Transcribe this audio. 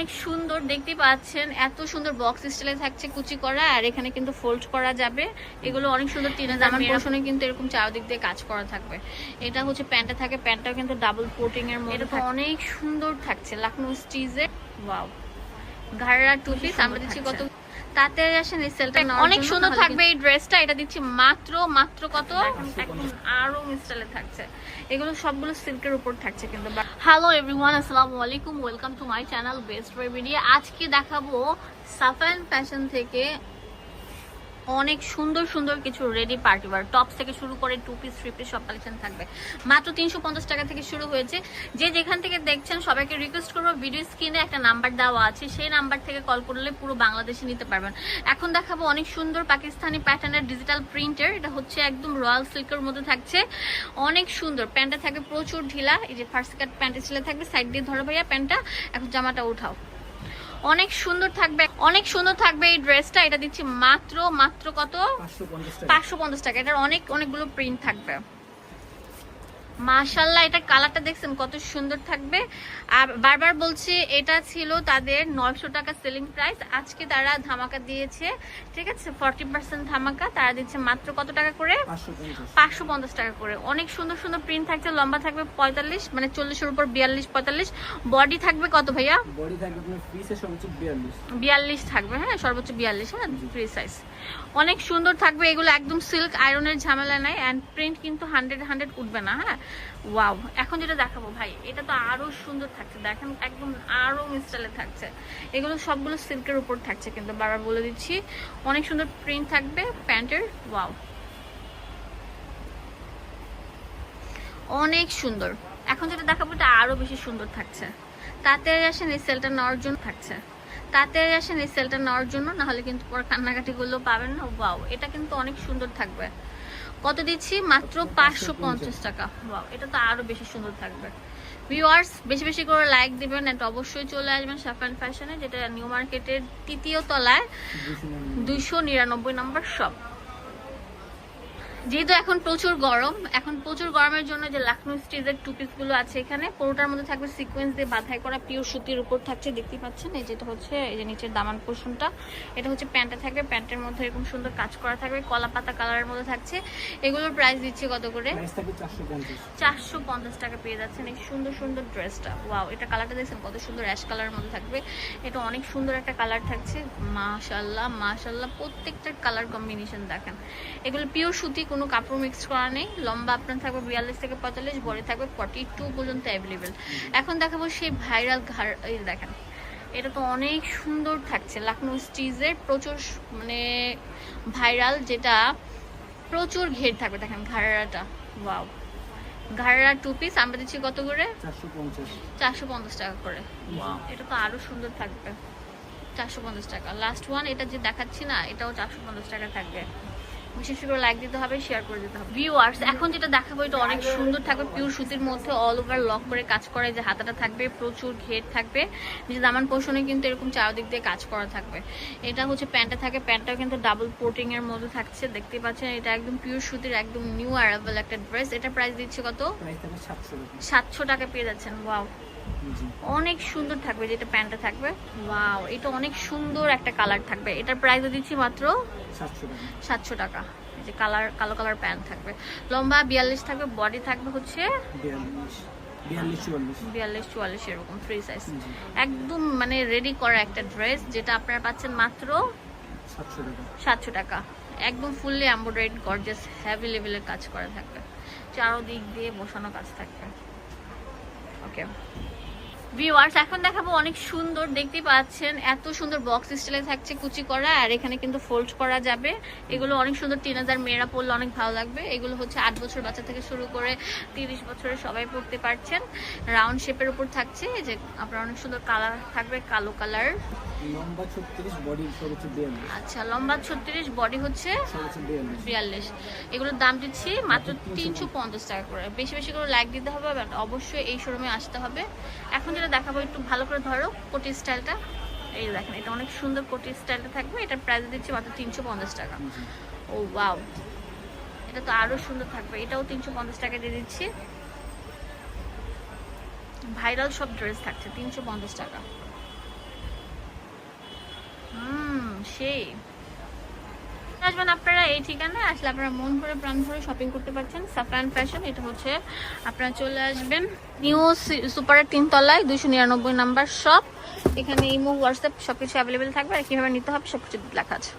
অনেক সুন্দর দেখতে পাচ্ছেন। এত সুন্দর বক্স স্টাইলে থাকছে কুচি করা আর এখানে কিন্তু ফোল্ড করা যাবে। এগুলো অনেক সুন্দর তিন হাজার পোর্শনে কিন্তু এরকম চারদিক দিয়ে কাজ করা থাকবে। এটা হচ্ছে প্যান্টটা থাকে। প্যান্টটাও কিন্তু ডাবল কোটিং এর মধ্যে। অনেক সুন্দর থাকছে। লাখনৌ স্টিজে ওয়াও ঘাড়া টু পিস আমরা দিচ্ছি কত? তাতে আসেন এই সেলটা অনেক সুন্দর থাকবে এই ড্রেসটা এটা দিচ্ছি মাত্র মাত্র কত? একদম আরও স্টাইলে থাকছে। এগুলো সবগুলো সিল্কের উপর থাকছে কিন্তু হ্যালো এভরিওয়ান আসসালামু আলাইকুম welcome to my channel best remedy আজকে দেখাবো সাফান ফ্যাশন থেকে অনেক সুন্দর সুন্দর কিছু রেডি পার্টি ওয়ার টপস থেকে শুরু করে টু পিস থ্রি পিস সব কালেকশন থাকবে। মাত্র তিনশো পঞ্চাশ টাকা থেকে শুরু হয়েছে। যে যেখান থেকে দেখছেন সবাইকে রিকোয়েস্ট করব ভিডিও স্ক্রিনে একটা নাম্বার দেওয়া আছে। সেই নাম্বার থেকে কল করলে পুরো বাংলাদেশে নিতে পারবেন। এখন দেখাবো অনেক সুন্দর পাকিস্তানি প্যাটার্নের ডিজিটাল প্রিন্টের এটা হচ্ছে একদম রয়্যাল সিল্কের মধ্যে থাকছে। অনেক সুন্দর। প্যান্টটা থাকবে প্রচুর ঢিলা। এই যে ফার্স্ট কাট প্যান্টের ছেলে থাকবে। সাইড দিয়ে ধরো ভাইয়া প্যান্টটা এখন জামাটা উঠাও। অনেক সুন্দর থাকবে অনেক সুন্দর থাকবে এই ড্রেসটা এটা দিচ্ছি মাত্র মাত্র কত? পাঁচশো পঞ্চাশ টাকা। এটার অনেক অনেকগুলো প্রিন্ট থাকবে। মাশাল্লাহ এটা কালারটা দেখছেন কত সুন্দর থাকবে। আর বারবার বলছি এটা ছিল তাদের নয়শো টাকা সেলিং প্রাইস আজকে তারা ধামাকা দিয়েছে ঠিক আছে? ফর্টি পার্সেন্ট ধামাকা তারা দিচ্ছে মাত্র কত টাকা করে? পাঁচশো পঞ্চাশ। টাকা করে। অনেক সুন্দর সুন্দর প্রিন্ট থাকছে লম্বা থাকবে পঁয়তাল্লিশ মানে চল্লিশের উপর বিয়াল্লিশ পঁয়তাল্লিশ। বডি থাকবে কত ভাইয়া? বিয়াল্লিশ। থাকবে হ্যাঁ? সর্বোচ্চ বিয়াল্লিশ হ্যাঁ? ফ্রি সাইজ অনেক সুন্দর থাকবে এগুলো একদম সিল্ক আয়রনের ঝামেলা নাই। অ্যান্ড প্রিন্ট কিন্তু হান্ড্রেড হান্ড্রেড উঠবে না হ্যাঁ? ওয়াও এখন যেটা দেখাবো ভাই, এটা তো সুন্দর থাকছে, দেখেন একদম থাকছে। এগুলো সবগুলো সিল্কের উপর থাকছে কিন্তু, বারবার বলে দিচ্ছি, অনেক সুন্দর প্রিন্ট থাকবে প্যান্টের ওয়াও অনেক সুন্দর। এখন যেটা দেখাবো এটা আরও বেশি সুন্দর থাকছে। তাতে আসেন এই সেলটা নেওয়ার জন্য থাকছে। তাতে আসেন এই সেলটা নেওয়ার জন্য না হলে কিন্তু পরে কান্নাকাটি গুলো পাবেন না ওয়াও এটা কিন্তু অনেক সুন্দর থাকবে। কত দিচ্ছি? মাত্র পাঁচশো পঞ্চাশ টাকা। এটা তো আরও বেশি সুন্দর থাকবে। ভিউয়ার্স বেশি বেশি করে লাইক দিবেন এটা অবশ্যই চলে আসবেন সাফান ফ্যাশনে যেটা নিউ মার্কেটের তৃতীয় তলায় দুইশো নিরানব্বই। নম্বর শপ যেহেতু এখন প্রচুর গরম এখন প্রচুর গরমের জন্য যে লাখনৌ স্টিজের টু পিসগুলো আছে এখানে পুরোটার মধ্যে থাকবে সিকোয়েন্স দিয়ে বাধাই করা পিওর সুতির উপর থাকছে দেখতে পাচ্ছেন? এই যেটা হচ্ছে এই যে নিচের দামান পোর্শনটা এটা হচ্ছে প্যান্টটা থাকবে প্যান্টের মধ্যে এরকম সুন্দর কাজ করা থাকবে কলা পাতা কালারের মধ্যে থাকছে। এগুলোর প্রাইস দিচ্ছে কত করে? চারশো পঞ্চাশ। চারশো পঞ্চাশ টাকা পেয়ে যাচ্ছেন এই সুন্দর সুন্দর ড্রেসটা ওয়াও এটা কালারটা দেখছেন কত সুন্দর অ্যাশ কালারের মধ্যে থাকবে। এটা অনেক সুন্দর একটা কালার থাকছে। মাশাল্লাহ মাশাল্লাহ প্রত্যেকটার কালার কম্বিনেশন দেখেন। এগুলো পিওর সুতি কোনো কাপড় মিক্স করা নেই। লম্বা আপনার থাকবে বিয়াল্লিশ থেকে পঁয়তাল্লিশ বড়ি থাকবে ফর্টি টু পর্যন্ত অ্যাভেলেবেল এখন দেখাবো সেই ভাইরাল ঘাড় এই দেখেন এটা তো অনেক সুন্দর থাকছে। লাখনৌ স্টিজের প্রচুর মানে ভাইরাল যেটা প্রচুর ঘের থাকবে। দেখেন ঘাড়াটা ওয়াও ঘাড়া টু পিস আমরা দিচ্ছি কত করে? চারশো পঞ্চাশ। টাকা করে। এটা তো আরও সুন্দর থাকবে। চারশো পঞ্চাশ টাকা। লাস্ট ওয়ান এটা যে দেখাচ্ছি না এটাও চারশো পঞ্চাশ টাকা থাকবে। বিশেষ করে লাইক দিতে হবে শেয়ার করে দিতে হবে। ভিউয়ার্স এখন যেটা দেখাবো এটা অনেক সুন্দর থাকবে পিওর সুতির মধ্যে অল ওভার লক করে কাজ করে যে হাতাটা থাকবে প্রচুর ঘের থাকবে যে দামান পোষণে কিন্তু এরকম চারদিক দিয়ে কাজ করা থাকবে। এটা হচ্ছে প্যান্টটা থাকে প্যান্টটাও কিন্তু ডাবল এর মধ্যে থাকছে দেখতে পাচ্ছেন এটা একদম পিওর সুতির একদম নিউ অ্যারাইভেল একটা ড্রেস এটা প্রাইস দিচ্ছে কত? সাতশো টাকা পেয়ে যাচ্ছেন ওয়াও জি অনেক সুন্দর থাকবে যেটা প্যান্টটা থাকবে। ওয়াও এটা অনেক সুন্দর একটা কালার থাকবে। এটার প্রাইস দিচ্ছি মাত্র সাতশো টাকা। এই যে কালার কালো কালার প্যান্ট থাকবে। লম্বা বিয়াল্লিশ থাকবে বডি থাকবে হচ্ছে বিয়াল্লিশ চুয়াল্লিশ। এরকম ফ্রি সাইজ একদম মানে রেডি করা একটা ড্রেস যেটা আপনারা পাচ্ছেন মাত্র সাতশো টাকা। একদম ফুললি এম্ব্রয়ডারিড গর্জাস হ্যাভি লেভেলের কাজ করা থাকবে। চারোদিক দিয়ে বসানো কাজ থাকবে। okay. ভিউয়ার্স এখন দেখাবো অনেক সুন্দর দেখতে পাচ্ছেন এত সুন্দর বক্স স্টাইলে থাকছে কুচি করা আর এখানে কিন্তু ফোল্ড করা যাবে। এগুলো অনেক সুন্দর তিন হাজার মেয়েরা পরলে অনেক ভালো লাগবে। এগুলো হচ্ছে আট বছর বাচ্চা থেকে শুরু করে তিরিশ বছরের সবাই পড়তে পারছেন। রাউন্ড শেপের উপর থাকছে এই যে আপনার অনেক সুন্দর কালার থাকবে কালো কালার লম্বা ছত্রিশ বডি সর্বোচ্চ বিয়াল্লিশ। আচ্ছা লম্বা ছত্রিশ বডি হচ্ছে সর্বোচ্চ বিয়াল্লিশ। বিয়াল্লিশ। এগুলোর দাম দিচ্ছি মাত্র তিনশো পঞ্চাশ। টাকা করে। বেশি বেশি করে লাইক দিতে হবে অবশ্যই এই শোরুমে আসতে হবে। এখন যেটা দেখাবো একটু ভালো করে ধরো কোটি স্টাইলটা এই দেখেন, এটা অনেক সুন্দর কোটি স্টাইলটা থাকবে। এটার প্রাইস দিচ্ছি মাত্র তিনশো পঞ্চাশ টাকা। ও বাউ এটা তো আরও সুন্দর থাকবে। এটাও তিনশো পঞ্চাশ টাকা দিয়ে দিচ্ছি। ভাইরাল সব ড্রেস থাকছে, তিনশো পঞ্চাশ টাকা। হুম, সেই। আসবেন আপনারা এই ঠিকানায়। আসলে আপনারা মন ভরে প্রাণ ভরে শপিং করতে পারছেন। সাফরান ফ্যাশন এটা হচ্ছে আপনারা চলে আসবেন। নিউ সুপারের তিনতলায় দুশো নিরানব্বই নাম্বার শপ এখানে ইমো হোয়াটসঅ্যাপ সব কিছু অ্যাভেলেবেল থাকবে। আর কীভাবে নিতে হবে সব কিছু লেখা আছে।